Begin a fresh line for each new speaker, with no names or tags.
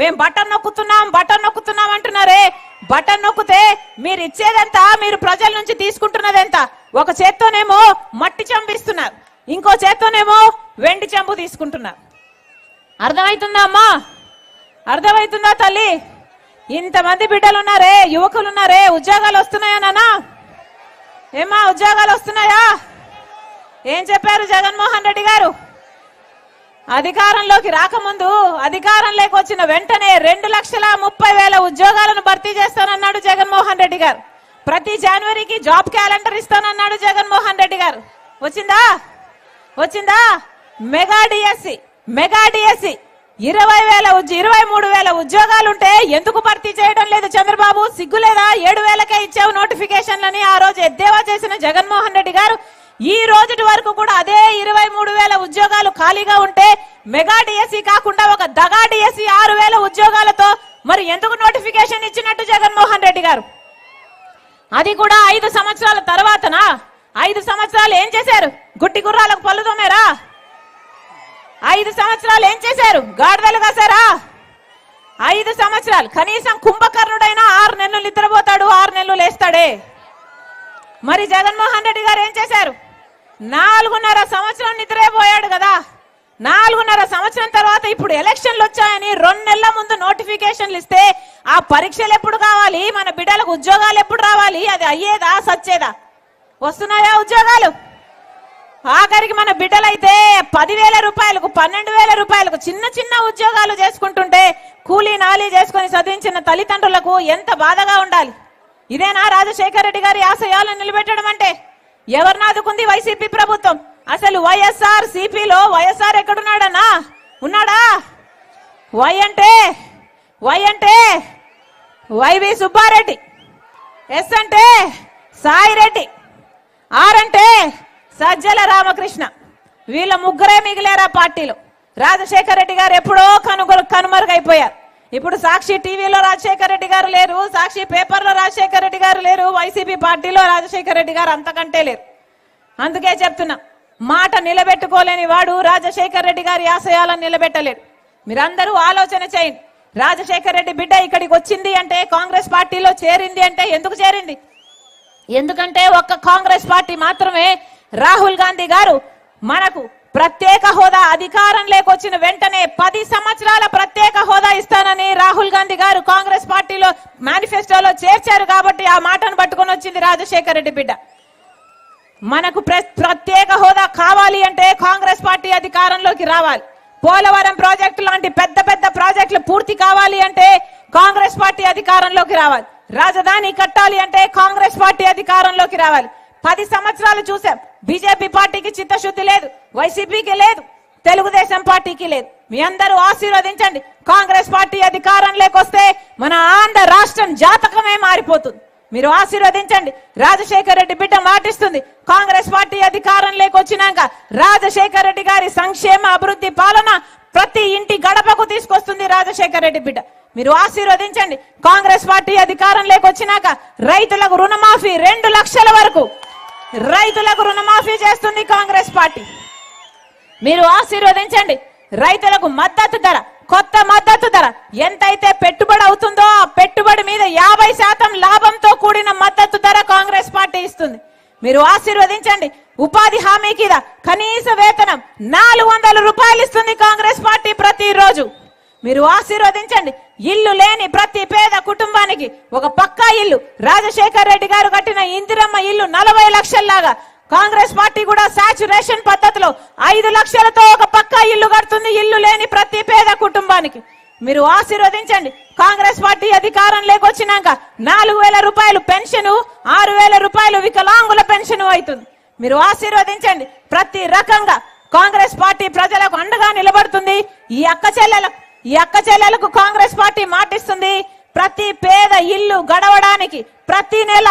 మేము బటన్ నొక్కుతున్నాం బటన్ నొక్కుతున్నాం అంటున్నారే. బటన్ నొక్కితే మీరు ఇచ్చేదెంత? మీరు ప్రజల నుంచి తీసుకుంటున్నదెంత? ఒక చేత్తోనేమో మట్టి చెంబు ఇస్తున్నారు ఇంకో చేత్తోనేమో వెండి చెంబు తీసుకుంటున్నారు. అర్థమవుతుందా అమ్మా? అర్థమవుతుందా తల్లి? ఇంతమంది బిడ్డలు ఉన్నారే యువకులు ఉన్నారే ఉద్యోగాలు వస్తున్నాయా నానా ఏమా ఉద్యోగాలు వస్తున్నాయా? ఏం చెప్పారు జగన్మోహన్ రెడ్డి గారు? అధికారంలోకి రాకముందు అధికారంలోకి వచ్చిన వెంటనే రెండు లక్షల ముప్పై వేల ఉద్యోగాలను భర్తీ చేస్తానన్నాడు జగన్మోహన్ రెడ్డి గారు. ప్రతి జనవరికి జాబ్ క్యాలెండర్ ఇస్తానన్నాడు జగన్మోహన్ రెడ్డి గారు. వచ్చిందా? వచ్చిందా? Mega DSC mega DSC. ఇరవై వేల ఇరవై మూడు వేల ఉద్యోగాలుంటే ఎందుకు భర్తీ చేయడం లేదు చంద్రబాబు? సిగ్గులేదా? ఏడు వేలకే ఇచ్చావు నోటిఫికేషన్లని. ఆ రోజు ఎద్దేవా చేసిన జగన్మోహన్ రెడ్డి గారు ఈ రోజుటి వరకు కూడా అదే ఇరవై మూడు వేల ఉద్యోగాలు ఖాళీగా ఉంటే మెగా డిఎస్సి కాకుండా ఒక దగా డిఎస్సి ఆరు వేల ఉద్యోగాలతో మరి ఎందుకు నోటిఫికేషన్ ఇచ్చినట్టు జగన్మోహన్ రెడ్డి గారు? అది కూడా ఐదు సంవత్సరాల తర్వాతనా? ఐదు సంవత్సరాలు ఏం చేశారు? గుట్టి గుర్రాలకు పళ్ళు తోమారా? ఐదు సంవత్సరాలు ఏం చేశారు? గాడిదలు కాసారా ఐదు సంవత్సరాలు. కనీసం కుంభకర్ణుడైనా ఆరు నెలలు నిద్రపోతాడు ఆరు నెలలు లేస్తాడే. మరి జగన్మోహన్ రెడ్డి గారు ఏం చేశారు? నాలుగున్నర సంవత్సరం నిద్రపోయాడు కదా. నాలుగున్నర సంవత్సరం తర్వాత ఇప్పుడు ఎలక్షన్లు వచ్చాయని రెండు నెలల ముందు నోటిఫికేషన్లు ఇస్తే ఆ పరీక్షలు ఎప్పుడు కావాలి? మన బిడ్డలకు ఉద్యోగాలు ఎప్పుడు రావాలి? అది అయ్యేదా సచ్చేదా? వస్తున్నాయా ఉద్యోగాలు? ఆఖరికి మన బిడ్డలైతే పదివేల రూపాయలకు పన్నెండు వేల రూపాయలకు చిన్న చిన్న ఉద్యోగాలు చేసుకుంటుంటే కూలీ నాలీ చేసుకొని చదివించిన తల్లిదండ్రులకు ఎంత బాధగా ఉండాలి? ఇదేనా రాజశేఖర రెడ్డి గారి ఆశయాలను నిలబెట్టడం అంటే? ఎవరిని ఆదుకుంది వైసీపీ ప్రభుత్వం? అసలు వైఎస్ఆర్ సిపిలో వైఎస్ఆర్ ఎక్కడున్నాడన్నా? ఉన్నాడా? వై అంటే? వై అంటే? వైవి సుబ్బారెడ్డి. ఎస్ అంటే? సాయిరెడ్డి ఆర్ అంటే? సజ్జల రామకృష్ణ. వీళ్ళ ముగ్గురే మిగిలేరా పార్టీలు? రాజశేఖర రెడ్డి గారు ఎప్పుడో కనుగొలు కనుమరుగైపోయారు. ఇప్పుడు సాక్షి టీవీలో రాజశేఖర రెడ్డి గారు లేరు సాక్షి పేపర్లో రాజశేఖర రెడ్డి గారు లేరు వైసీపీ పార్టీలో రాజశేఖర రెడ్డి గారు అంతకంటే లేరు. అందుకే చెప్తున్నా మాట నిలబెట్టుకోలేని వాడు రాజశేఖర రెడ్డి గారి ఆశయాలను నిలబెట్టలేడు. మీరందరూ ఆలోచన చేయండి రాజశేఖర రెడ్డి బిడ్డ ఇక్కడికి వచ్చింది అంటే కాంగ్రెస్ పార్టీలో చేరింది అంటే ఎందుకు చేరింది? ఎందుకంటే ఒక్క కాంగ్రెస్ పార్టీ మాత్రమే రాహుల్ గాంధీ గారు మనకు ప్రత్యేక హోదా అధికారం లేకొచ్చిన వెంటనే పది సంవత్సరాల ప్రత్యేక హోదా ఇస్తానని రాహుల్ గాంధీ గారు కాంగ్రెస్ పార్టీలో మేనిఫెస్టోలో చేర్చారు కాబట్టి ఆ మాటను పట్టుకొని వచ్చింది రాజశేఖర రెడ్డి బిడ్డ. మనకు ప్ర- ప్రత్యేక హోదా కావాలి అంటే కాంగ్రెస్ పార్టీ అధికారంలోకి రావాలి. పోలవరం ప్రాజెక్టు లాంటి పెద్ద పెద్ద ప్రాజెక్టులు పూర్తి కావాలి అంటే కాంగ్రెస్ పార్టీ అధికారంలోకి రావాలి. రాజధాని కట్టాలి అంటే కాంగ్రెస్ పార్టీ అధికారంలోకి రావాలి. పది సంవత్సరాలు చూసాం. బీజేపీ పార్టీకి చిత్తశుద్ధి లేదు వైసీపీకి లేదు తెలుగుదేశం పార్టీకి లేదు. మీ అందరూ ఆశీర్వదించండి. కాంగ్రెస్ పార్టీ అధికారం లేకొస్తే మన ఆంధ్ర రాష్ట్రం జాతకమే మారిపోతుంది. మీరు ఆశీర్వదించండి. రాజశేఖర రెడ్డి బిడ్డ మాటిస్తుంది. కాంగ్రెస్ పార్టీ అధికారం లేకొచ్చినాక రాజశేఖర రెడ్డి గారి సంక్షేమ అభివృద్ధి పాలన ప్రతి ఇంటి గడపకు తీసుకొస్తుంది రాజశేఖర రెడ్డి బిడ్డ. మీరు ఆశీర్వదించండి. కాంగ్రెస్ పార్టీ అధికారం లేకొచ్చినాక రైతులకు రుణమాఫీ రెండు లక్షల వరకు రైతులకు రుణమాఫీ చేస్తుంది కాంగ్రెస్ పార్టీ. మీరు ఆశీర్వదించండి. రైతులకు మద్దతు ధర కొత్త మద్దతు ధర ఎంతైతే పెట్టుబడి అవుతుందో ఆ పెట్టుబడి మీద యాభై శాతం లాభంతో కూడిన మద్దతు ధర కాంగ్రెస్ పార్టీ ఇస్తుంది. మీరు ఆశీర్వదించండి. ఉపాధి హామీ కింద కనీస వేతనం నాలుగు వందల రూపాయలు ఇస్తుంది కాంగ్రెస్ పార్టీ ప్రతిరోజు. మీరు ఆశీర్వదించండి. ఇల్లు లేని ప్రతి పేద కుటుంబానికి ఒక పక్కా ఇల్లు. రాజశేఖర్ రెడ్డి గారు కట్టిన ఇందిరమ్మ ఇల్లు నలభై లక్షల్లాగా. కాంగ్రెస్ పార్టీ కూడా సాచురేషన్ పద్ధతిలో ఐదు లక్షలతో ఒక పక్కా ఇల్లు కడుతుంది. ఇల్లు లేని ప్రతి పేద కుటుంబానికి. మీరు ఆశీర్వదించండి. కాంగ్రెస్ పార్టీ అధికారం లేకొచ్చినాక నాలుగు వేల రూపాయలు పెన్షన్ ఆరు వేల రూపాయలు వికలాంగుల పెన్షన్ అవుతుంది. మీరు ఆశీర్వదించండి. ప్రతి రకంగా కాంగ్రెస్ పార్టీ ప్రజలకు అండగా నిలబడుతుంది. ఈ అక్క చెల్లెలకు ఈ అక్క చెల్లెలకు కాంగ్రెస్ పార్టీ మాటిస్తుంది. ప్రతి పేద ఇల్లు గడవడానికి ప్రతి నెల